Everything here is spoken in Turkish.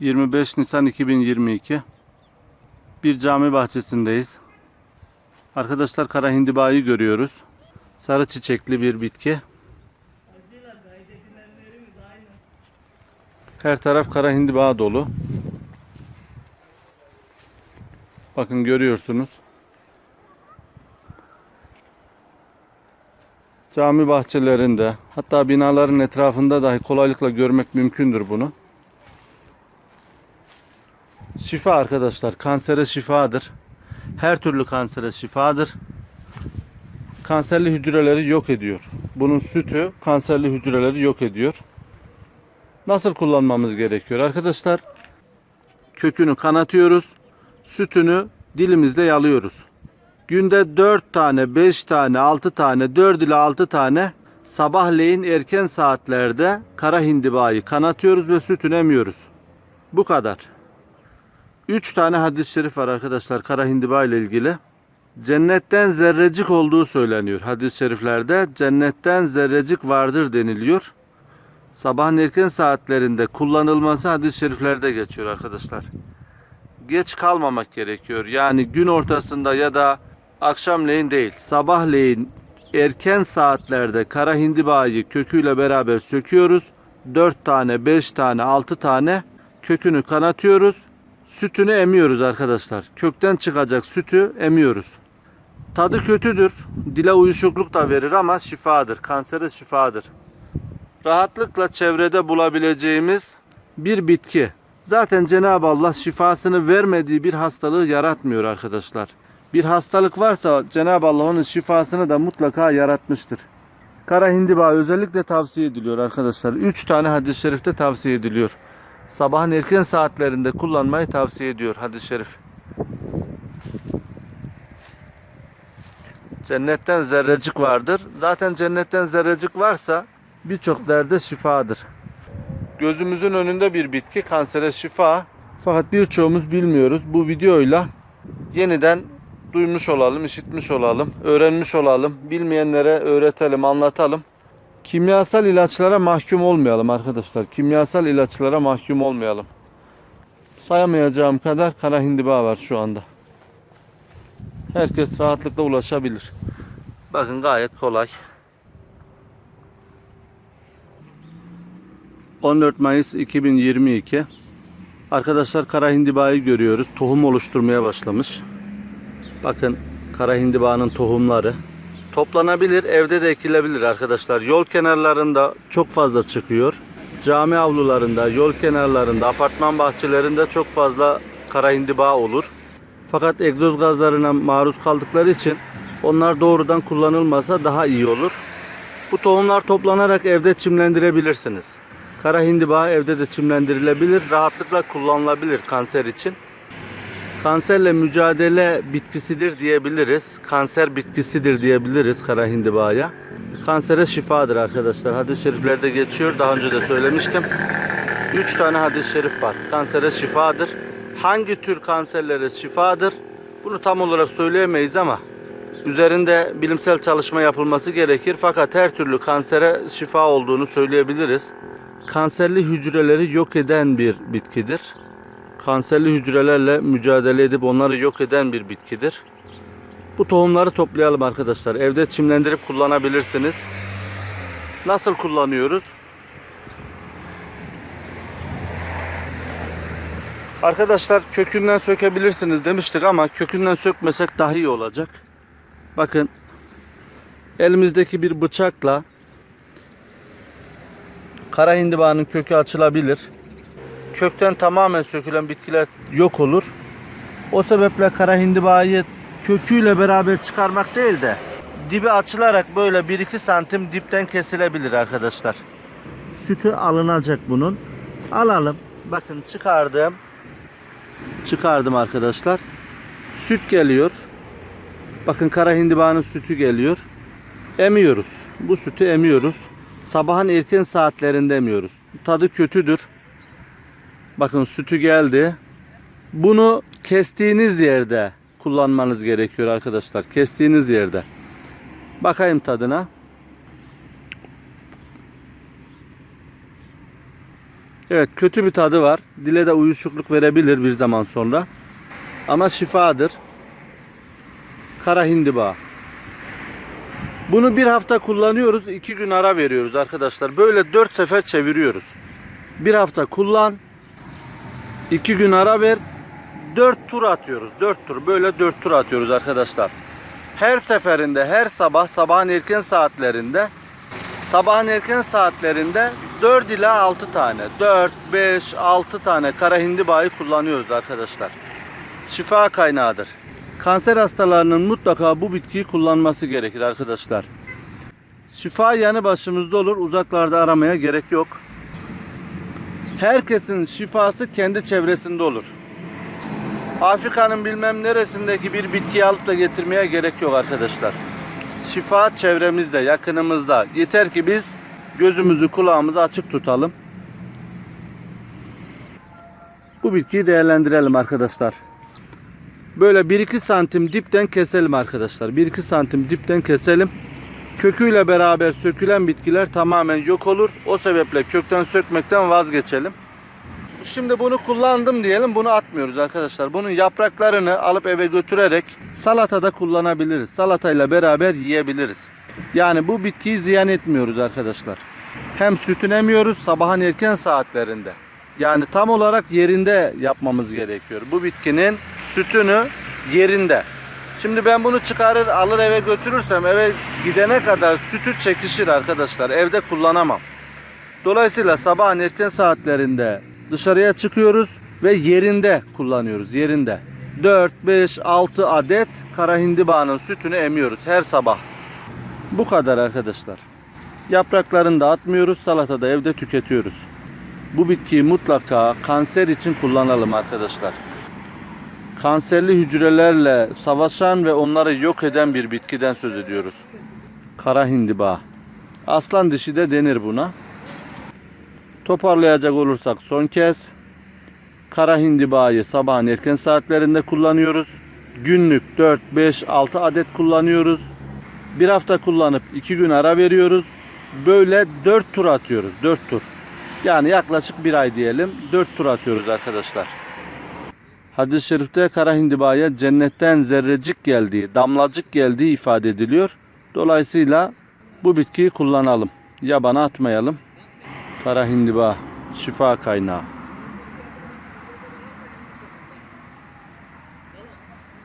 25 Nisan 2022 bir cami bahçesindeyiz. Arkadaşlar kara hindibayı görüyoruz. Sarı çiçekli bir bitki. Her taraf kara hindiba dolu. Bakın görüyorsunuz. Cami bahçelerinde hatta binaların etrafında dahi kolaylıkla görmek mümkündür bunu. Şifa arkadaşlar. Kansere şifadır. Her türlü kansere şifadır. Kanserli hücreleri yok ediyor. Bunun sütü kanserli hücreleri yok ediyor. Nasıl kullanmamız gerekiyor arkadaşlar? Kökünü kanatıyoruz. Sütünü dilimizle yalıyoruz. Günde 4 tane, 5 tane, 6 tane, 4 ile 6 tane sabahleyin erken saatlerde kara hindibayı kanatıyoruz ve sütünü emiyoruz. Bu kadar. 3 tane hadis-i şerif var arkadaşlar kara hindiba ile ilgili. Cennetten zerrecik olduğu söyleniyor hadis-i şeriflerde. Cennetten zerrecik vardır deniliyor. Sabahın erken saatlerinde kullanılması hadis-i şeriflerde geçiyor arkadaşlar. Geç kalmamak gerekiyor. Yani gün ortasında ya da akşamleyin değil. Sabahleyin erken saatlerde kara hindibayı köküyle beraber söküyoruz. 4 tane, 5 tane, 6 tane kökünü kanatıyoruz. Sütünü emiyoruz arkadaşlar. Kökten çıkacak sütü emiyoruz. Tadı kötüdür. Dile uyuşukluk da verir ama şifadır. Kansere şifadır. Rahatlıkla çevrede bulabileceğimiz bir bitki. Zaten Cenab-ı Allah şifasını vermediği bir hastalığı yaratmıyor arkadaşlar. Bir hastalık varsa Cenab-ı Allah onun şifasını da mutlaka yaratmıştır. Kara hindiba özellikle tavsiye ediliyor arkadaşlar. 3 tane hadis-i şerifte tavsiye ediliyor. Sabahın erken saatlerinde kullanmayı tavsiye ediyor hadis-i şerif. Cennetten zerrecik vardır. Zaten cennetten zerrecik varsa birçok derde şifadır. Gözümüzün önünde bir bitki kansere şifa. Fakat birçoğumuz bilmiyoruz. Bu videoyla yeniden duymuş olalım, işitmiş olalım, öğrenmiş olalım. Bilmeyenlere öğretelim, anlatalım. Kimyasal ilaçlara mahkum olmayalım arkadaşlar. Kimyasal ilaçlara mahkum olmayalım. Sayamayacağım kadar kara hindiba var şu anda. Herkes rahatlıkla ulaşabilir. Bakın gayet kolay. 14 Mayıs 2022 Arkadaşlar kara hindibayı görüyoruz. Tohum oluşturmaya başlamış. Bakın kara hindibanın tohumları. Toplanabilir, evde de ekilebilir arkadaşlar. Yol kenarlarında çok fazla çıkıyor. Cami avlularında, yol kenarlarında, apartman bahçelerinde çok fazla kara hindiba olur. Fakat egzoz gazlarına maruz kaldıkları için onlar doğrudan kullanılmasa daha iyi olur. Bu tohumlar toplanarak evde çimlendirebilirsiniz. Kara hindiba evde de çimlendirilebilir, rahatlıkla kullanılabilir kanser için. Kanserle mücadele bitkisidir diyebiliriz. Kanser bitkisidir diyebiliriz kara hindibaya. Kansere şifadır arkadaşlar. Hadis-i şeriflerde geçiyor. Daha önce de söylemiştim. 3 tane hadis-i şerif var. Kansere şifadır. Hangi tür kanserlere şifadır? Bunu tam olarak söyleyemeyiz ama üzerinde bilimsel çalışma yapılması gerekir. Fakat her türlü kansere şifa olduğunu söyleyebiliriz. Kanserli hücreleri yok eden bir bitkidir. Kanserli hücrelerle mücadele edip onları yok eden bir bitkidir. Bu tohumları toplayalım arkadaşlar. Evde çimlendirip kullanabilirsiniz. Nasıl kullanıyoruz? Arkadaşlar kökünden sökebilirsiniz demiştik ama kökünden sökmesek daha iyi olacak. Bakın elimizdeki bir bıçakla kara hindibanın kökü açılabilir. Kökten tamamen sökülen bitkiler yok olur. O sebeple kara hindibayı köküyle beraber çıkarmak değil de dibi açılarak böyle 1-2 santim dipten kesilebilir arkadaşlar. Sütü alınacak bunun. Alalım. Bakın çıkardım. Çıkardım arkadaşlar. Süt geliyor. Bakın kara hindibanın sütü geliyor. Emiyoruz. Bu sütü emiyoruz. Sabahın erken saatlerinde emiyoruz. Tadı kötüdür. Bakın sütü geldi. Bunu kestiğiniz yerde kullanmanız gerekiyor arkadaşlar. Kestiğiniz yerde. Bakayım tadına. Evet kötü bir tadı var. Dile de uyuşukluk verebilir bir zaman sonra. Ama şifadır. Kara hindiba. Bunu bir hafta kullanıyoruz. iki gün ara veriyoruz arkadaşlar. Böyle dört sefer çeviriyoruz. Bir hafta kullan. İki gün ara ver. Dört tur atıyoruz. Dört tur. Böyle dört tur atıyoruz arkadaşlar. Her seferinde her sabah sabahın erken saatlerinde sabahın erken saatlerinde 4 ila 6 tane 4, 5, 6 tane kara hindibayı kullanıyoruz arkadaşlar. Şifa kaynağıdır. Kanser hastalarının mutlaka bu bitkiyi kullanması gerekir arkadaşlar. Şifa yanı başımızda olur. Uzaklarda aramaya gerek yok. Herkesin şifası kendi çevresinde olur. Afrika'nın bilmem neresindeki bir bitkiyi alıp da getirmeye gerek yok arkadaşlar. Şifa çevremizde, yakınımızda. Yeter ki biz gözümüzü, kulağımızı açık tutalım. Bu bitkiyi değerlendirelim arkadaşlar. Böyle 1-2 santim dipten keselim arkadaşlar. 1-2 santim dipten keselim. Köküyle beraber sökülen bitkiler tamamen yok olur. O sebeple kökten sökmekten vazgeçelim. Şimdi bunu kullandım diyelim bunu atmıyoruz arkadaşlar. Bunun yapraklarını alıp eve götürerek salatada kullanabiliriz. Salatayla beraber yiyebiliriz. Yani bu bitkiyi ziyan etmiyoruz arkadaşlar. Hem sütünü emiyoruz sabahın erken saatlerinde. Yani tam olarak yerinde yapmamız gerekiyor. Bu bitkinin sütünü yerinde. Şimdi ben bunu çıkarır alır eve götürürsem eve gidene kadar sütü çekişir arkadaşlar. Evde kullanamam. Dolayısıyla sabahın erken saatlerinde dışarıya çıkıyoruz ve yerinde kullanıyoruz. Yerinde. 4, 5, 6 adet kara hindibanın sütünü emiyoruz her sabah. Bu kadar arkadaşlar. Yapraklarını da atmıyoruz. Salatada evde tüketiyoruz. Bu bitkiyi mutlaka kanser için kullanalım arkadaşlar. Kanserli hücrelerle savaşan ve onları yok eden bir bitkiden söz ediyoruz. Kara hindiba. Aslan dişi de denir buna. Toparlayacak olursak son kez kara hindibayı sabahın erken saatlerinde kullanıyoruz. Günlük 4, 5, 6 adet kullanıyoruz. Bir hafta kullanıp 2 gün ara veriyoruz. Böyle 4 tur atıyoruz. 4 tur. Yani yaklaşık bir ay diyelim. 4 tur atıyoruz arkadaşlar. Hadis-i şerifte kara hindibaya cennetten zerrecik geldiği, damlacık geldiği ifade ediliyor. Dolayısıyla bu bitkiyi kullanalım. Yabana atmayalım. Kara hindiba şifa kaynağı.